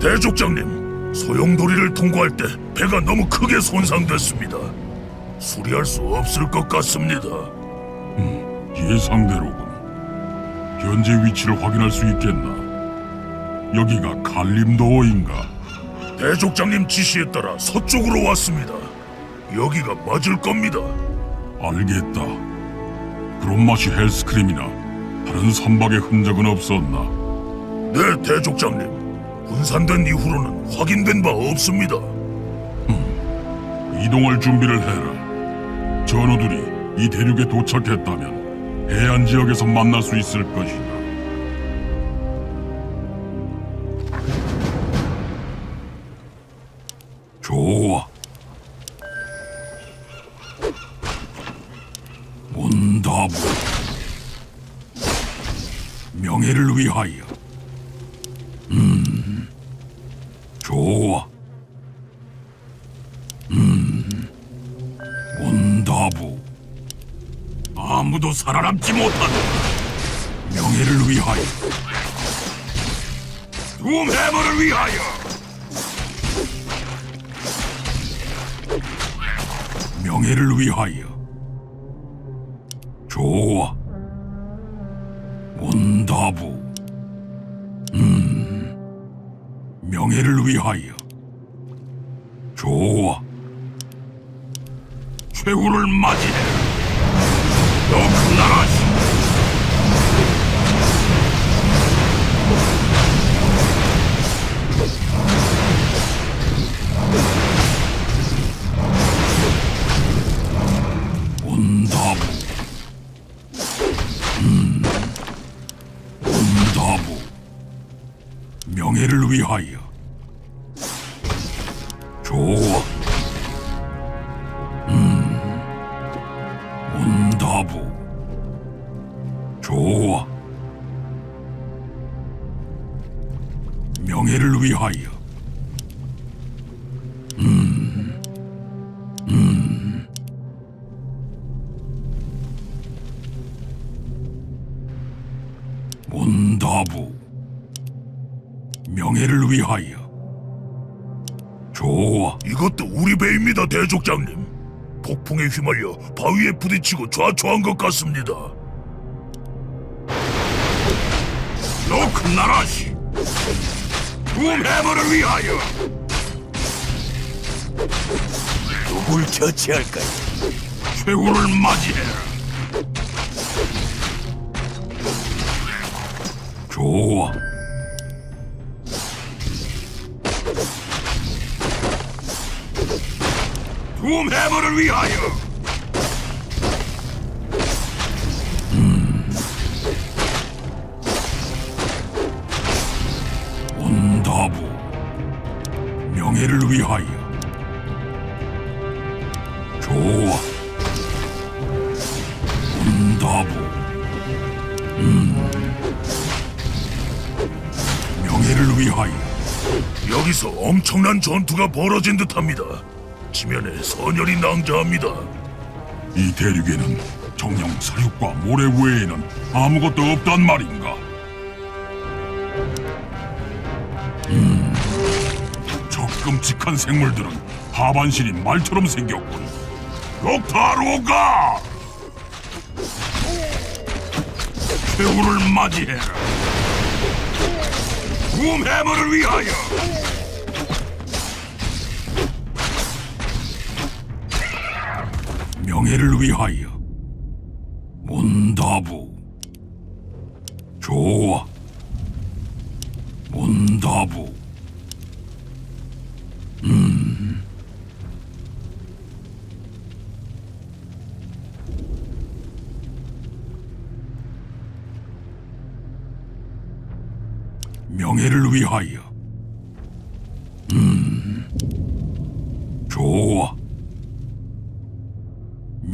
대족장님, 소용돌이를 통과할 때 배가 너무 크게 손상됐습니다. 수리할 수 없을 것 같습니다. 예상대로군. 현재 위치를 확인할 수 있겠나? 여기가 갈림도어인가? 대족장님 지시에 따라 서쪽으로 왔습니다. 여기가 맞을 겁니다. 알겠다. 그런 맛이 헬스크림이나 다른 선박의 흔적은 없었나? 네, 대족장님. 분산된 이후로는 확인된 바 없습니다. 이동할 준비를 해라. 전우들이 이 대륙에 도착했다면 해안 지역에서 만날 수 있을 것이다. 좋아. 문다부. 명예를 위하여. 아무도 살아남지 못하는 명예를 위하여. 둠 해머를 위하여. 명예를 위하여. 좋아. 온다부. 음. 명예를 위하여. 좋아. 최후를 맞이해. 온다부 명예를 위하여 좋아 이것도 우리 배입니다, 대족장님. 폭풍에 휘말려 바위에 부딪히고 좌초한 것 같습니다. 너큰 나라시 둠해머를 위하여 누굴 처치할까요? 최후를 맞이해라. 좋아. 둠 해머를 위하여. 엄청난 전투가 벌어진 듯합니다. 지면에 선열이 낭자합니다. 이 대륙에는 정령 사육과 모래 외에는 아무것도 없단 말인가? 음, 저 끔찍한 생물들은 하반신이 말처럼 생겼군. 록타로가! 최후를 맞이해라. 붐해머를 위하여! 명예를 위하여. 몬다부. 좋아 몬다부. 음. 명예를 위하여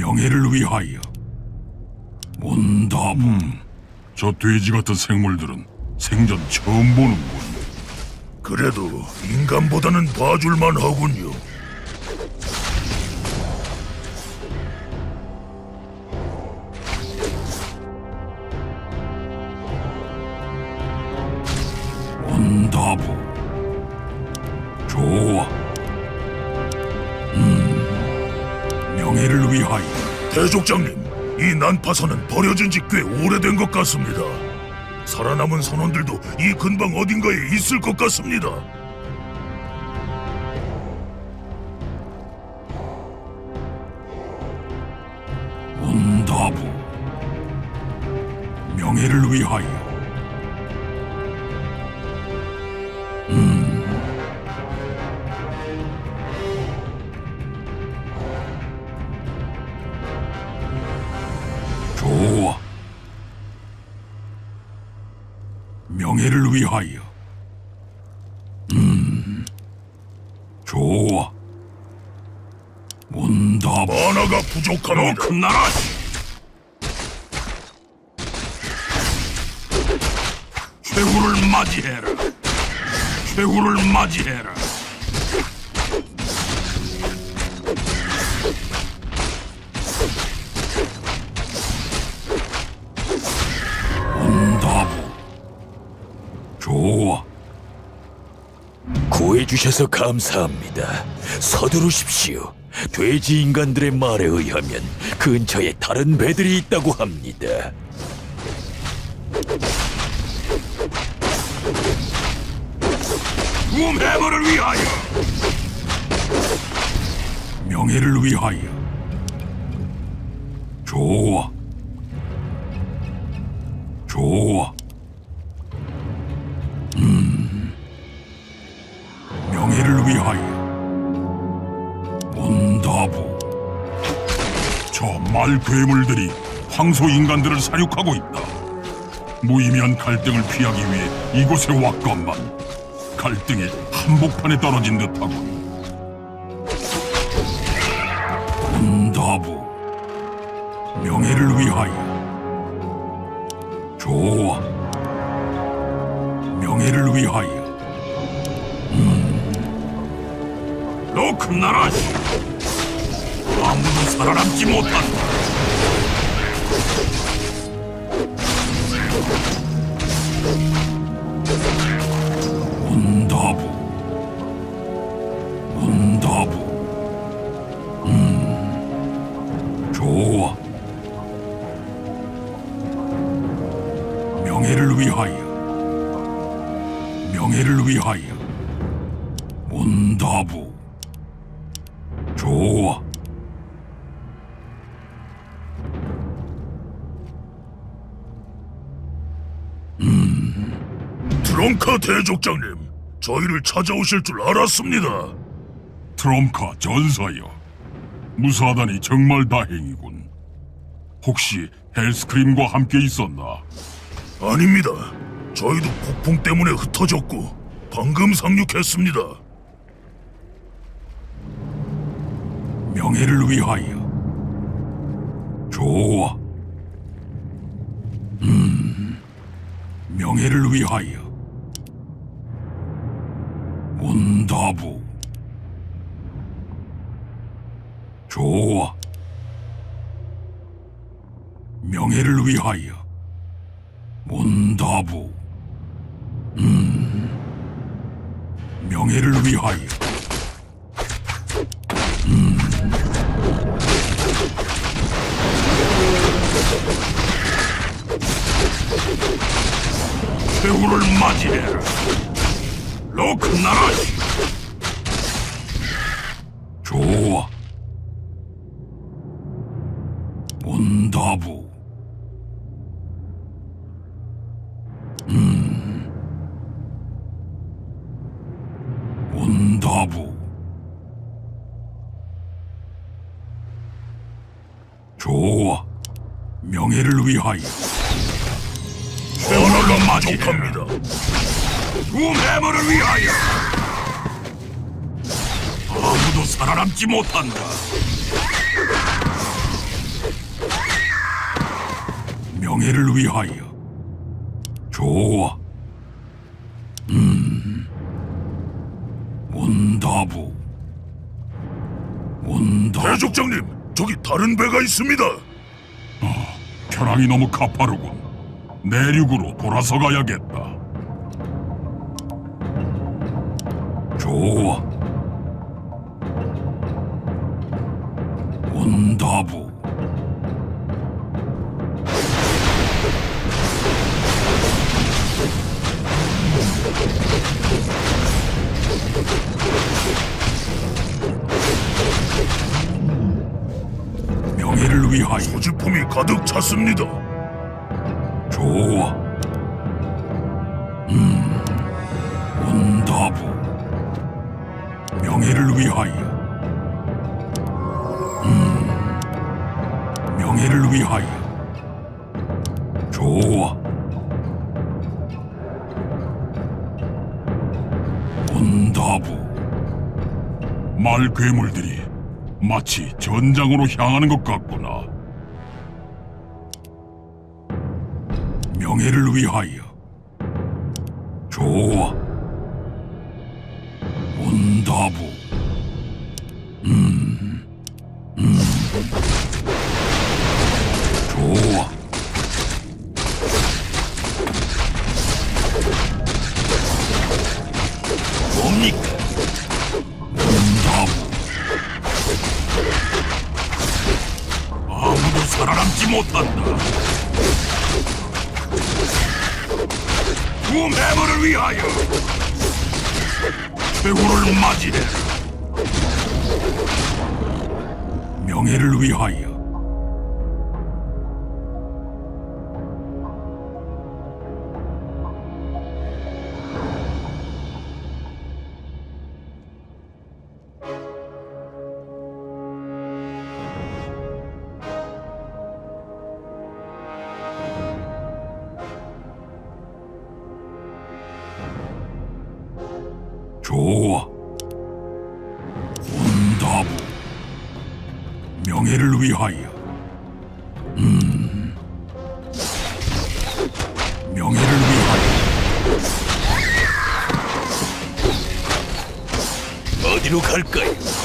명예를 위하여. 몬다부 음, 저 돼지 같은 생물들은 생전 처음 보는군. 그래도 인간보다는 봐줄만 하군요. 난파선은 버려진 지 꽤 오래된 것 같습니다. 살아남은 선원들도 이 근방 어딘가에 있을 것 같습니다. 온다부 명예를 위하여 부족합니다. 너큰 나라 최후를 맞이해라 최후를 맞이해라 온다부 좋아 구해주셔서 감사합니다. 서두르십시오. 돼지 인간들의 말에 의하면 근처에 다른 배들이 있다고 합니다. 우매물을 위하여! 명예를 위하여! 좋아 좋아 저말 괴물들이 황소 인간들을 사육하고 있다. 무의미한 갈등을 피하기 위해 이곳에 왔건만 갈등이 한복판에 떨어진 듯하군. 온다부 명예를 위하여. 좋아. 명예를 위하여. 음. 너큰 나라시 아무도 살아남지 못한다. 드론카 대족장님, 저희를 찾아오실 줄 알았습니다. 트럼카 전사여 무사하다니 정말 다행이군 혹시 헬스크림과 함께 있었나? 아닙니다. 저희도 폭풍 때문에 흩어졌고 방금 상륙했습니다. 명예를 위하여 좋아 음 명예를 위하여 온다부. 좋아. 명예를 위하여 온다부. 음. 명예를 위하여. 최후를 맞이해라. 로큰 나라시. 좋아. 온다부. 음. 온다부. 좋아. 명예를 위하여. 만화가 부족합니다. 두 매물을 위하여. 아무도 살아남지 못한다. 명예를 위하여. 좋아. 음. 온다부. 온다. 대족장님, 저기 다른 배가 있습니다. 편항이 너무 가파르군. 내륙으로 돌아서 가야겠다 좋아 온다 온다부 명예를 위하여 소지품이 가득 찼습니다. 좋아. 위하여. 음, 명예를 위하여. 좋아. 온다부. 말 괴물들이 마치 전장으로 향하는 것 같구나. 명예를 위하여. 좋아. 온다부. 최후를 맞이해. 명예를 위하여. 어디로 갈까요?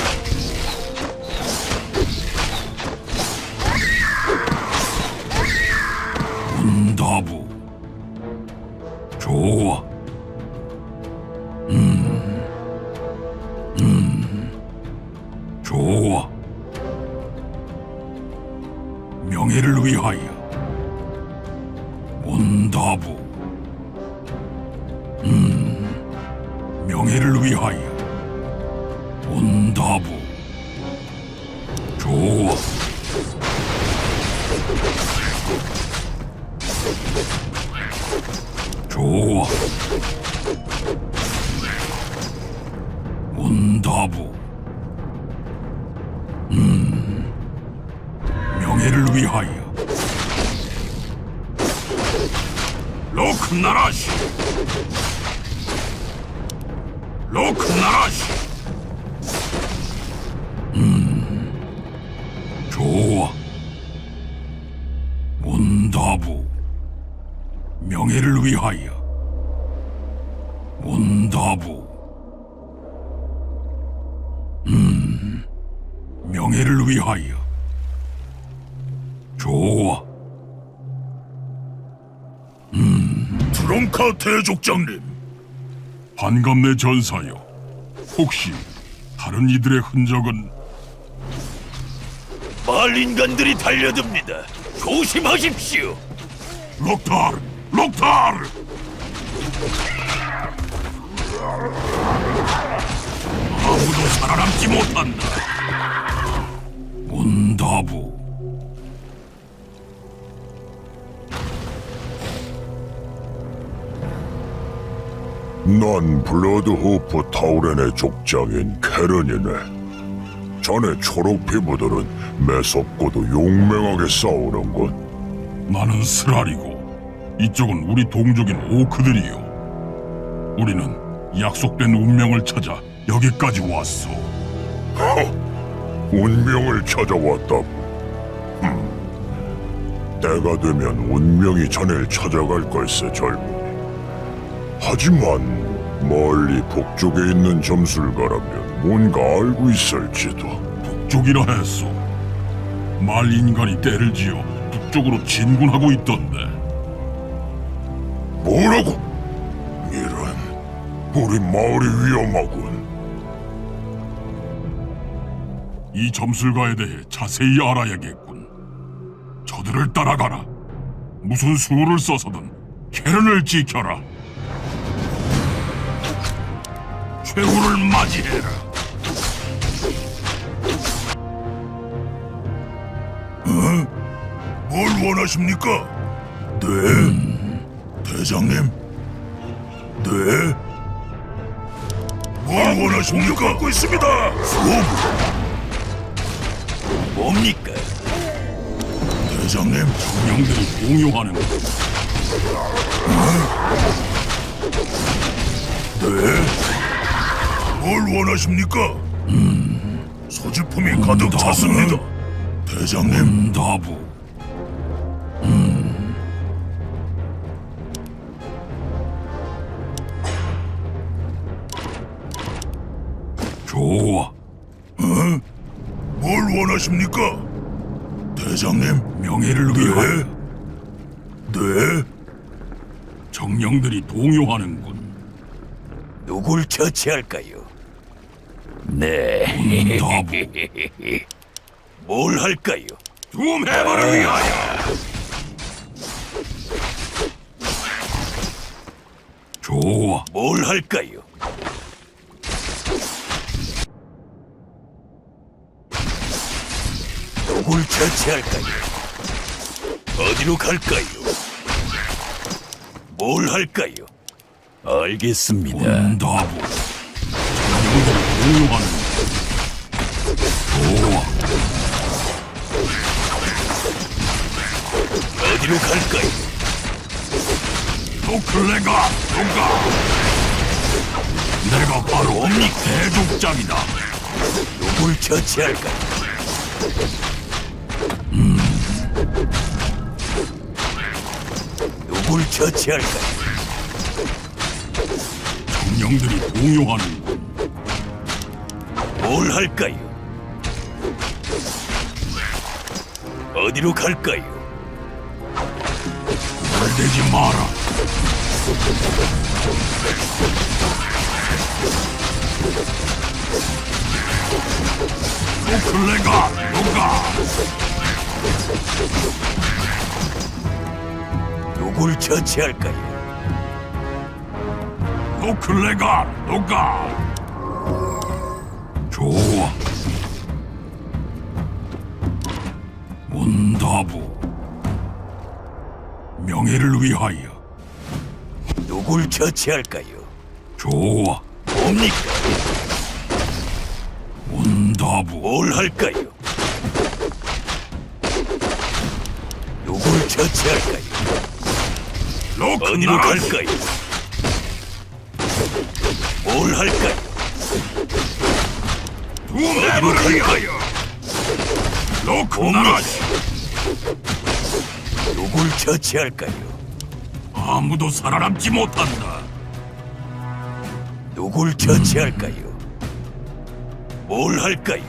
좋아. 드럼카 대족장님, 반갑네 전사여. 혹시 다른 이들의 흔적은 마을 인간들이 달려듭니다. 조심하십시오. 록타르, 록타르. 아무도 살아남지 못한다. 온다부. 난 블러드호프 타우렌의 족장인 캐런이네. 자네 초록 피부들은 매섭고도 용맹하게 싸우는군. 나는 스라리고 이쪽은 우리 동족인 오크들이요. 우리는 약속된 운명을 찾아 여기까지 왔어. 운명을 찾아왔다고. 흠. 때가 되면 운명이 자네를 찾아갈 걸세 젊은이. 하지만 멀리 북쪽에 있는 점술가라면 뭔가 알고 있을지도. 북쪽이라 했소. 말 인간이 때를 지어 북쪽으로 진군하고 있던데. 뭐라고? 이런 우리 마을이 위험하군. 이 점술가에 대해 자세히 알아야겠군. 저들을 따라가라. 무슨 수를 써서든 캐런을 지켜라. 최후를 맞이해라. 뭘 원하십니까? 네, 대장님. 네. 뭘 원하십니까? 받고 있습니다. 수업, 뭡니까? 대장님. 명들이 공용하는 것. 네. 뭘 원하십니까? 소지품이 가득 음, 찼습니다. 대장님. 다부. 좋아. 뭘 원하십니까? 대장님. 명예를 위하여 네. 네. 정령들이 동요하는군. 누굴 처치할까요? 네. 다부. 뭘 할까요? 둠 해머를 위하여. 좋아. 뭘 할까요? 누굴 처치할까요? 어디로 갈까요? 뭘 할까요? 알겠습니다. 다 동요하는 좋아. 어디로 갈까요? 노클레가 누가? 내가 바로 옴닉 대족장이다. 누굴 처치할까요? 누굴 처치할까요? 정령들이 동요하는군. 뭘 할까요? 어디로 갈까요? 물대지 마라. 노클레가 누가? 누굴 처치할까요? 노클레가 누가? 문다부. 명예를 위하여. 누굴 처치할까요? 좋아. 뭡니까? 문다부. 뭘 할까요? 누굴 처치할까요? 어디로 갈까요? 뭘 할까요? 어디로 갈까요? 노크나라시. 누굴 처치할까요? 아무도 살아남지 못한다. 누굴 처치할까요? 뭘 할까요?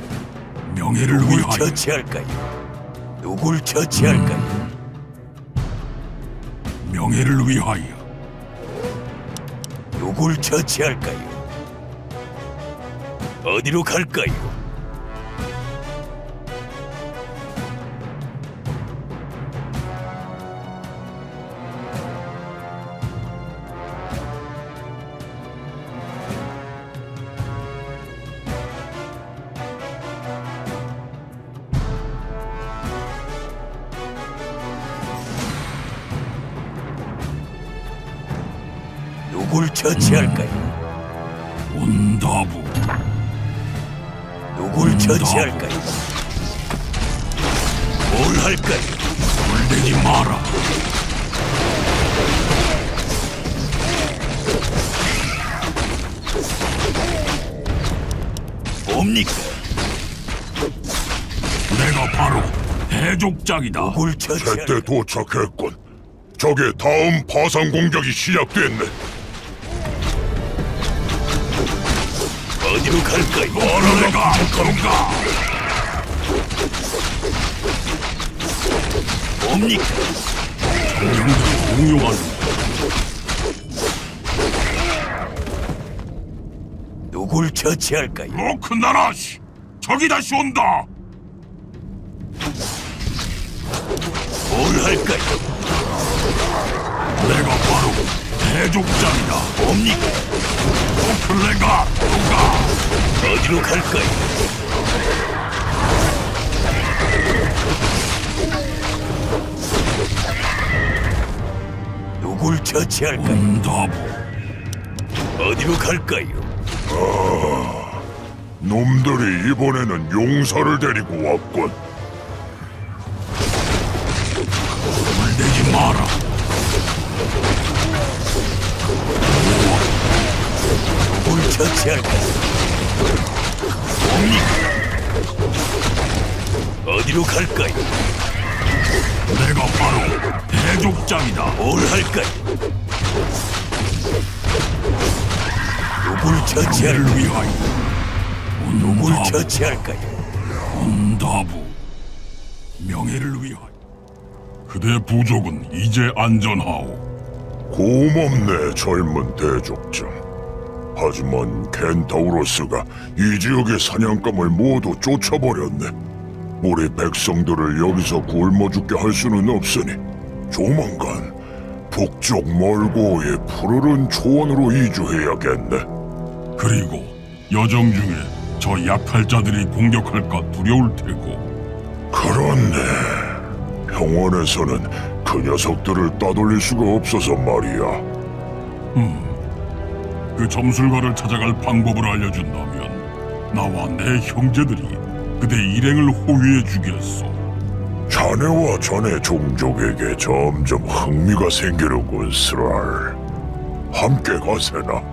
명예를 누굴 위하여. 처치할까요? 누굴 처치할까요? 명예를 위하여. 누굴 처치할까요? 어디로 갈까요? 누굴 처치할까요? 문다부. 누굴 처치할까요? 뭘 할까요? 물대지 마라. 뭡니까? 내가 바로 대족장이다. 누굴 제때 처치할까요? 도착했군. 적의 다음 파상 공격이 시작됐네. 어디로 갈까요? 노클레가 누가? 뭡니까? 정령들이 공용하는 누굴 처치할까요? 로크나라시. 적이 다시 온다. 뭘 할까요? 내가 바로 대족장이다. 뭡니까? 오클레가 누가 어디로 갈까요? 누굴 처치할까요? 응답. 어디로 갈까요? 놈들이 이번에는 용사를 데리고 왔군. 물대지 마라. 누굴 처치할까요? 뭡니까? 어디로 갈까요? 내가 바로 대족장이다. 뭘 할까요? 누굴 처치할까요? 명예를 위하여. 누굴. 처치할까요? 응답부. 명예를 위하여. 그대 부족은 이제 안전하오. 고맙네, 젊은 대족장. 하지만 켄타우로스가 이 지역의 사냥감을 모두 쫓아버렸네. 우리 백성들을 여기서 굶어 죽게 할 수는 없으니 조만간 북쪽 멀고의 푸르른 초원으로 이주해야겠네. 그리고 여정 중에 저 약할 자들이 공격할까 두려울 테고 그렇네. 병원에서는 그 녀석들을 따돌릴 수가 없어서 말이야. 그 점술가를 찾아갈 방법을 알려준다면 나와 내 형제들이 그대 일행을 호위해 주겠소. 자네와 자네 종족에게 점점 흥미가 생기는군, 스랄. 함께 가세나.